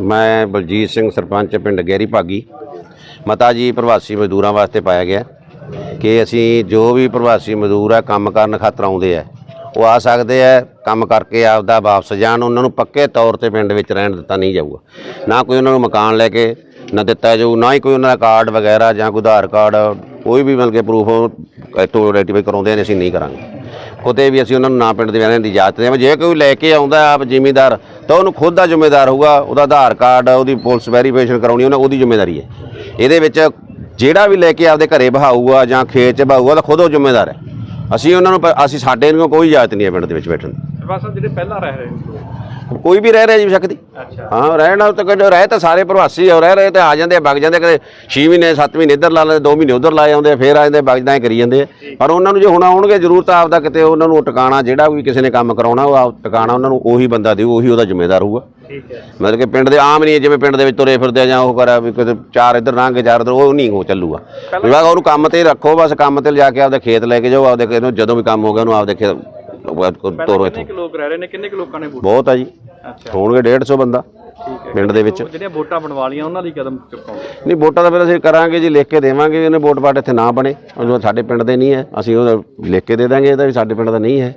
ਮੈਂ ਬਲਜੀਤ ਸਿੰਘ ਸਰਪੰਚ ਪਿੰਡ ਗਹਿਰੀ ਭਾਗੀ। ਮਤਾ ਜੀ ਪ੍ਰਵਾਸੀ ਮਜ਼ਦੂਰਾਂ ਵਾਸਤੇ ਪਾਇਆ ਗਿਆ। ਕਿ ਅਸੀਂ ਜੋ ਵੀ ਪ੍ਰਵਾਸੀ ਮਜ਼ਦੂਰ ਆ, ਕੰਮ ਕਰਨ ਖਾਤਰ ਆਉਂਦੇ ਆ, ਉਹ ਆ ਸਕਦੇ ਆ, ਕੰਮ ਕਰਕੇ ਆਪਦਾ ਵਾਪਸ ਜਾਣ। ਉਹਨਾਂ ਨੂੰ ਪੱਕੇ ਤੌਰ ਤੇ ਪਿੰਡ ਵਿੱਚ ਰਹਿਣ ਦਿੱਤਾ ਨਹੀਂ ਜਾਊਗਾ। ਨਾ ਕੋਈ ਉਹਨਾਂ ਨੂੰ ਮਕਾਨ ਲੈ ਕੇ ਨਾ ਦਿੱਤਾ ਜਾਊ, ਨਾ ਹੀ ਕੋਈ ਉਹਨਾਂ ਦਾ ਕਾਰਡ ਵਗੈਰਾ ਜਾਂ ਕੋਈ ਆਧਾਰ ਕਾਰਡ ਕੋਈ ਵੀ ਮਿਲ ਕੇ ਪ੍ਰੂਫ ਇੱਥੋਂ ਰੈਟੀਫਾਈ ਕਰਾਉਂਦੇ ਨੇ ਅਸੀਂ ਨਹੀਂ ਕਰਾਂਗੇ। ਕੋਤੇ ਵੀ ਅਸੀਂ ਉਹਨਾਂ ਨੂੰ ਨਾ ਪਿੰਡ ਦੇ ਰਹਿਣ ਦੀ ਇਜਾਜ਼ਤ ਦੇਵਾਂ ਜੇ ਕੋਈ ਲੈ ਕੇ ਆਉਂਦਾ ਆਪ ਜ਼ਿਮੀਂਦਾਰ ਤਾਂ ਉਹਨੂੰ ਖੁਦ ਦਾ ਜ਼ਿੰਮੇਦਾਰ ਹੋਊਗਾ ਉਹਦਾ ਆਧਾਰ ਕਾਰਡ ਉਹਦੀ ਪੁਲਿਸ ਵੈਰੀਫਿਕੇਸ਼ਨ ਕਰਾਉਣੀ ਉਹਨਾਂ ਉਹਦੀ ਜ਼ਿੰਮੇਵਾਰੀ ਹੈ। ਇਹਦੇ ਵਿੱਚ ਜਿਹੜਾ ਵੀ ਲੈ ਕੇ ਆਪਦੇ ਘਰੇ ਬਹਾਊਗਾ ਜਾਂ ਖੇਤ 'ਚ ਬਹਾਊਗਾ ਤਾਂ ਖੁਦ ਉਹ ਜ਼ਿੰਮੇਦਾਰ ਹੈ। ਅਸੀਂ ਉਹਨਾਂ ਨੂੰ ਅਸੀਂ ਸਾਡੇ ਨੂੰ ਕੋਈ ਇਜਾਜ਼ਤ ਨਹੀਂ ਹੈ ਪਿੰਡ ਦੇ ਵਿੱਚ ਬੈਠਣ ਦੀ। ਜਿਹੜੇ ਪਹਿਲਾਂ ਰਹਿ ਰਹੇ ਕੋਈ ਵੀ ਰਹਿ ਰਿਹਾ ਜੀ ਬੇਸ਼ੱਕ ਦੀ। ਅੱਛਾ ਹਾਂ ਰਹਿਣਾ ਤਾਂ ਕਹਿੰਦੇ ਰਹਿ ਤਾਂ ਸਾਰੇ ਪ੍ਰਵਾਸੀ ਆ ਰਹਿ ਰਹੇ ਤੇ ਆ ਜਾਂਦੇ ਵਗ ਜਾਂਦੇ ਕਦੇ 6 ਮਹੀਨੇ 7 ਮਹੀਨੇ ਇੱਧਰ ਲਾ ਲੈਂਦੇ 2 ਮਹੀਨੇ ਉੱਧਰ ਲਾ ਜਾਂਦੇ ਆ, ਫੇਰ ਆ ਜਾਂਦੇ ਵਗ ਜਾਂਦੇ ਕਰੀ ਜਾਂਦੇ। ਪਰ ਉਹਨਾਂ ਨੂੰ ਜੇ ਹੁਣ ਆਉਣਗੇ ਜ਼ਰੂਰ ਤਾਂ ਆਪਦਾ ਕਿਤੇ ਉਹਨਾਂ ਨੂੰ ਟਿਕਾਣਾ ਜਿਹੜਾ ਵੀ ਕਿਸੇ ਨੇ ਕੰਮ ਕਰਾਉਣਾ ਉਹ ਆਪ ਟਿਕਾਣਾ ਉਹਨਾਂ ਨੂੰ ਉਹੀ ਬੰਦਾ ਦਿਓ ਉਹੀ ਉਹਦਾ ਜ਼ਿੰਮੇਦਾਰ ਹੋਊਗਾ। ਠੀਕ ਹੈ। ਮਤਲਬ ਕਿ ਪਿੰਡ ਦੇ ਆਮ ਨਹੀਂ ਜਿਵੇਂ ਪਿੰਡ ਦੇ ਵਿੱਚ ਤੁਰੇ ਫਿਰਦੇ ਆ ਜਾਂ ਉਹ ਕਰਾ ਵੀ ਕਿਤੇ ਚਾਰ ਇੱਧਰ ਲੰਘ ਚਾਰ ਇੱਧਰ ਉਹ ਨਹੀਂ ਉਹ ਚੱਲੂਗਾ। ਵਿਭਾਗ ਉਹਨੂੰ ਕੰਮ ਤੇ ਰੱਖੋ ਬਸ ਕੰਮ ਤੇ ਲਿਜਾ ਕੇ ਆਪਦੇ ਖੇਤ ਲੈ ਕੇ ਜਾਓ ਆਪਦੇ ਜਦੋਂ ਵੀ ਕੰਮ ਹੋ ਗਿਆ ਉਹਨੂੰ ਆਪਦੇ ਖੇਤ ਤੋਰੋ ਇੱਥੋਂ। ਕਿੰਨੇ ਲੋਕ ਰਹਿ ਰਹੇ ਨੇ ਕਿੰਨੇ ਲੋਕਾਂ ਨੇ ਬਹੁਤ ਆ ਜੀ। ਹੋਣਗੇ 150 ਬੰਦਾ ਪਿੰਡ ਦੇ ਵਿੱਚ। ਜਿਹੜੀਆਂ ਵੋਟਾਂ ਬਣਵਾ ਲੀਆਂ ਉਹਨਾਂ ਦੀ ਕਦਮ ਚੁੱਕਾਂਗੇ ਨਹੀਂ ਵੋਟਾਂ ਤਾਂ ਫਿਰ ਅਸੀਂ ਕਰਾਂਗੇ ਜੀ ਲਿਖ ਕੇ ਦੇਵਾਂਗੇ ਇਹਨੇ ਵੋਟ ਪਾਟ ਇੱਥੇ ਨਾ ਬਣੇ। ਉਹ ਜੋ ਸਾਡੇ ਪਿੰਡ ਦੇ ਨਹੀਂ ਹੈ ਅਸੀਂ ਉਹ ਲਿਖ ਕੇ ਦੇ ਦਾਂਗੇ ਇਹਦਾ ਵੀ ਸਾਡੇ ਪਿੰਡ ਦਾ ਨਹੀਂ ਹੈ।